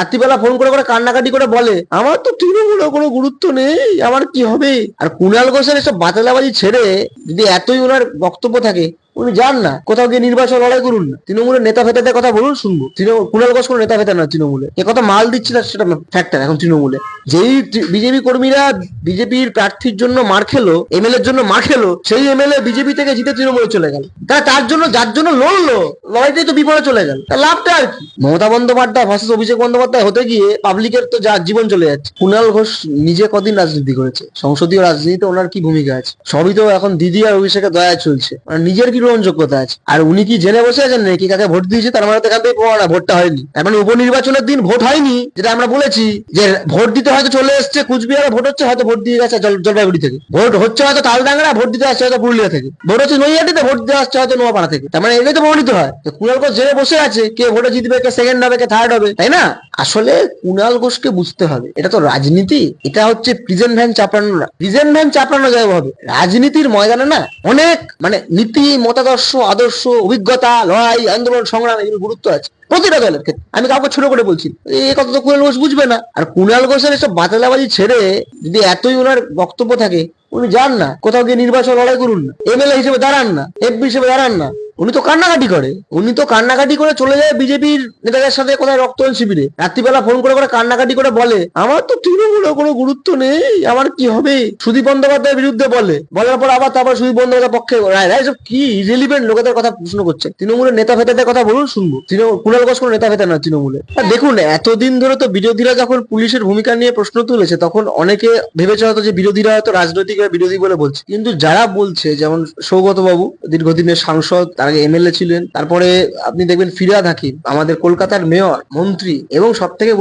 রাত্রিবেলা ফোন করে করে কান্নাকাটি করে বলে, আমার তো তৃণমূলে কোনো গুরুত্ব নেই, আমার কি হবে? আর কুণাল ঘোষের এসব বাতালাবাজি ছেড়ে যদি এতই ওনার বক্তব্য থাকে, উনি যান না, কোথাও গিয়ে নির্বাচন লড়াই করুন না। তৃণমূলের নেতা ফেতাদের কথা বলুন, শুনব। তৃণমূল কুণাল ঘোষ কোনো নেতা ফেতা না তৃণমূলে এ কথা মাল দিচ্ছি না, সেটা ফ্যাক্টর এখন তৃণমূলে যেই বিজেপি কর্মীরা বিজেপির প্রার্থীর জন্য মার খেলো এমএলএ এর জন্য মার খেলো, সেই এমএলএ বিজেপি থেকে জিতে তৃণমূলে চলে গেল। তারা তার জন্য যার জন্য লড়লো, লড়াইতেই তো বিপদে চলে গেল। তার লাভটা আর কি? মমতা বন্দ্যোপাধ্যায় ভার্সেস অভিষেক বন্দ্যোপাধ্যায় হতে গিয়ে পাবলিকের তো যা জীবন চলে যাচ্ছে। কুণাল ঘোষ নিজে কদিন রাজনীতি করেছে? সংসদীয় রাজনীতিতে ওনার কি ভূমিকা আছে? সবই তো এখন দিদি আর অভিষেকের দয়া চলছে। ওনার নিজের কি গ্রহণযোগ্যতা আছে? আর উনি কি জেনে বসে আছেন নাকি? কাকে ভোট দিয়েছে তার মানে তো এখান থেকে ভোটটা হয়নি। তার মানে উপনির্বাচনের দিন ভোট হয়নি, যেটা আমরা বলেছি যে ভোট দিতে হয়তো চলে এসছে, কুচবিহারে ভোট হচ্ছে, হয়তো ভোট দিয়ে গেছে জলপাইগুড়ি থেকে। ভোট হচ্ছে হয়তো তালডাঙ্গা ভোট দিতে আসছে হয়তো পুরুলিয়া থেকে। ভোট হচ্ছে নৈহাটিতে, ভোট দিতে আসছে হয়তো নোয়াপাড়া থেকে। তার মানে এটাই তো প্রমাণিত হয় যে কুণাল ঘোষ জেনে বসে আছে, কে ভোটে জিতবে, কে সেকেন্ড হবে, কে থার্ড হবে, তাই না? আসলে কুণাল ঘোষকে বুঝতে হবে, এটা তো রাজনীতি, এটা হচ্ছে প্রিজেন্ট ভ্যান চাপড়ানো না। প্রিজেন্ট ভ্যান চাপড়ানো যায় হবে রাজনীতির ময়দানে না অনেক মানে নীতি, মতাদর্শ, আদর্শ, অভিজ্ঞতা, লড়াই, আন্দোলন, সংগ্রাম এগুলো গুরুত্ব আছে। প্রতিটা দলের ক্ষেত্রে। আমি কাউকে ছোট করে বলছি এ কথা তো কুণাল ঘোষ বুঝবে না। আর কুণাল ঘোষের এসব বাতালাবাজি ছেড়ে যদি এতই ওনার বক্তব্য থাকে, উনি যান না। কোথাও গিয়ে নির্বাচন লড়াই করুন না। এমএলএ হিসেবে দাঁড়ান না। এমপি হিসেবে দাঁড়ান না। উনি তো কান্নাকাটি করে। উনি তো কান্নাকাটি করে চলে যায় বিজেপির নেতাদের সাথে কোথায় রক্তদান শিবিরে। রাত্রিবেলা ফোন করে করে কান্নাকাটি করে বলে, আমার তো তৃণমূলে কোনো গুরুত্ব নেই, আমার কি হবে? সুদীপ বন্দ্যোপাধ্যায়ের বিরুদ্ধে বলে। বলার পর আবার তারপর সুদীপ বন্দ্যোপাধ্যায় পক্ষে রায় রায় কি রিলিভেন্ট লোকেদের কথা প্রশ্ন করছে। তৃণমূলের নেতা ফেতাদের কথা বলুন, শুনব। তৃণমূল, কুণাল ঘোষ কোনো নেতা ফেতা না তৃণমূলে। দেখুন, এতদিন ধরে তো বিরোধীরা যখন পুলিশের ভূমিকা নিয়ে প্রশ্ন তুলেছে, তখন অনেকে ভেবেছে হয়তো যে বিরোধীরা হয়তো রাজনৈতিক বিরোধী বলে বলছে। কিন্তু যারা বলছে, যেমন সৌগত বাবু দীর্ঘদিনের সাংসদ, তার আগে এমএলএ ছিলেন, তারপরে আপনি দেখবেন ফিরাদ হাকিম, আমাদের কলকাতার মেয়র, মন্ত্রী, এবং সব থেকে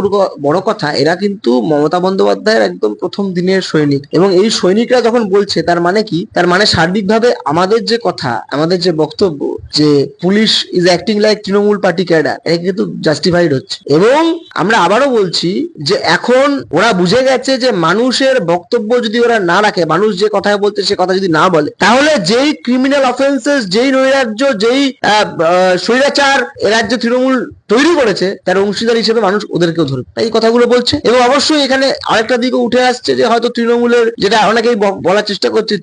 বড় কথা, এরা কিন্তু মমতা বন্দ্যোপাধ্যায়ের একদম প্রথম দিনের সৈনিক। এবং এই সৈনিকরা যখন বলছে, তার মানে কি? তার মানে সার্বিকভাবে আমাদের যে কথা, আমাদের যে বক্তব্য যে police is acting like Trinamool party cadre এটা কিন্তু জাস্টিফাইড হচ্ছে। এবং আমরা আবারও বলছি যে এখন ওরা বুঝে গেছে যে মানুষের বক্তব্য যদি ওরা না রাখে, মানুষ যে কথা বলতে সে কথা যদি না বলে, তাহলে যেই ক্রিমিনাল অফেন্সেস যেই নৈরাজ্য, যেই স্বৈরাচার এ রাজ্যে তৃণমূল তৈরি করেছে, তার অংশীদার হিসেবে মানুষ ওদেরকেও ধরবে এই কথাগুলো বলছে। এবং অবশ্যই এখানে আরেকটা দিকে উঠে আসছে যে হয়তো তৃণমূলের যেটা অনেকেই বলার চেষ্টা করছে,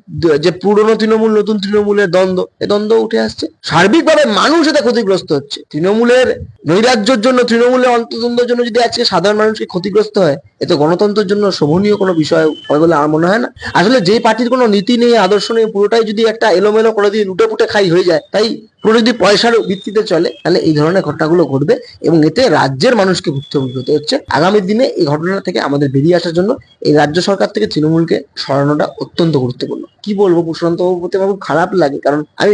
যে পুরনো তৃণমূল, নতুন তৃণমূলের দ্বন্দ্ব এই দ্বন্দ্ব উঠে আসছে। সার্বিকভাবে মানুষ এতে ক্ষতিগ্রস্ত হচ্ছে। তৃণমূলের নৈরাজ্যের জন্য, তৃণমূলের অন্তদ্বন্দ্বের জন্য যদি আজকে সাধারণ মানুষকে ক্ষতিগ্রস্ত হয় এতে গণতন্ত্রের জন্য শোভনীয় কোনো বিষয় হবে বলে আমার মনে হয় না। আসলে যে পার্টির কোনো নীতি নেই, আদর্শ নেই, পুরোটাই যদি একটা এলোমেলো করে দিয়ে লুটে পুটে খাই হয়ে যায়, তাই পুরো যদি পয়সার ভিত্তিতে চলে, তাহলে এই ধরনের ঘটনাগুলো ঘটবে এবং এতে রাজ্যের মানুষকে ভুক্তভোগী হতে হচ্ছে। আগামী দিনে এই ঘটনা থেকে আমাদের বেরিয়ে আসার জন্য এই রাজ্য সরকার থেকে তৃণমূলকে সরানোটা অত্যন্ত গুরুত্বপূর্ণ। কি বলব প্রশান্ত প্রতি খুব খারাপ লাগে, কারণ আমি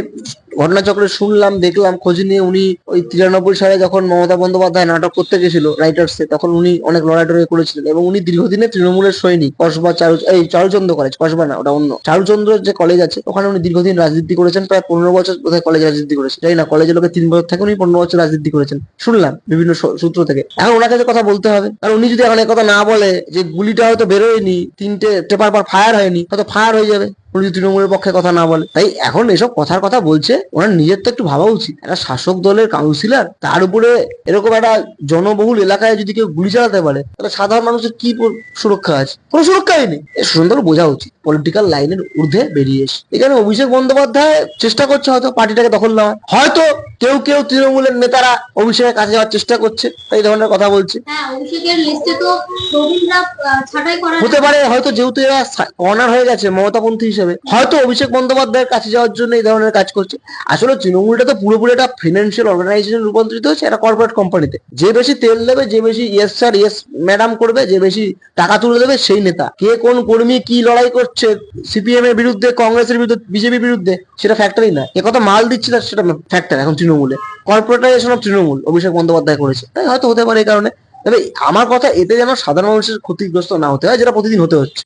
ঘটনাচক্রে শুনলাম, দেখলাম, খোঁজ নিয়ে উনি ওই তিরানব্বই সালে যখন মমতা বন্দ্যোপাধ্যায় নাটক করতে গেছিল রাইটার্সে তখন উনি অনেক লড়াই টড়াই করেছিলেন এবং উনি দীর্ঘদিনে তৃণমূলের সৈনিক কসবা চারু, এই চারুচন্দ্র কলেজ কসবা না, ওটা অন্য। চারুচন্দ্র যে কলেজ আছে, ওখানে উনি দীর্ঘদিন রাজনীতি করেছেন, প্রায় পনেরো বছর বোধহয় কলেজ রাজনীতি করেছে জানি না কলেজের লোকে তিন বছর থেকে উনি পনেরো বছর রাজনীতি করেছেন। শুনলাম বিভিন্ন সূত্র থেকে। এখন ওনার কাছে কথা বলতে হবে। কারণ উনি যদি এখন কথা না বলে, যে গুলিটা হয়তো বেরোয়নি, তিনটে, টেপার পর ফায়ার হয়নি, হয়তো ফায়ার হয়ে যাবে। উনি তৃণমূলের পক্ষে কথা না বলে। তাই এখন এসব কথার কথা বলছে, ওনার নিজের তো একটু ভাবা উচিত। একটা শাসক দলের কাউন্সিলর তার উপরে এরকম একটা জনবহুল এলাকায় যদি কেউ গুলি চালাতে পারে, তাহলে সাধারণ মানুষের কি সুরক্ষা আছে? কোনো সুরক্ষাই নেই। সুন্দর বোঝা উচিত। পলিটিক্যাল লাইনের ঊর্ধ্বে বেরিয়ে এসে। এখানে অভিষেক বন্দ্যোপাধ্যায় চেষ্টা করছে হয়তো পার্টিটাকে দখল নেওয়ার। হয়তো কেউ কেউ তৃণমূলের নেতারা অভিষেকের কাছে যাওয়ার চেষ্টা করছে এই ধরনের কথা বলছে। হ্যাঁ হতে পারে হয়তো যেহেতু এরা অনার হয়ে গেছে মমতাপন্থী হিসেবে হয়তো অভিষেক বন্দ্যোপাধ্যায়ের কাছে যাওয়ার জন্য এই ধরনের কাজ করছে। আসলে তৃণমূলটা তো পুরোপুরি একটা ফিনান্সিয়াল অর্গানাইজেশন রূপান্তরিত হচ্ছে একটা কর্পোরেট কোম্পানিতে যে বেশি তেল দেবে যে বেশি ইয়েস স্যার ইয়েস ম্যাডাম করবে যে বেশি টাকা তুলে দেবে সেই নেতা। কে কোন কর্মী কি লড়াই করছে সিপিএম এর বিরুদ্ধে, কংগ্রেসের বিরুদ্ধে বিজেপির বিরুদ্ধে, সেটা ফ্যাক্টরই না। এ মাল দিচ্ছে তার সেটা ফ্যাক্টর এখন তৃণমূলে। কর্পোরেটাইজেশন অফ তৃণমূল, অভিষেক বন্দ্যোপাধ্যায় করেছে। তাই হয়তো হতে পারে এই কারণে। তবে আমার কথা, এতে যেন সাধারণ মানুষের ক্ষতিগ্রস্ত না হতে হয়, যেটা প্রতিদিন হতে হচ্ছে।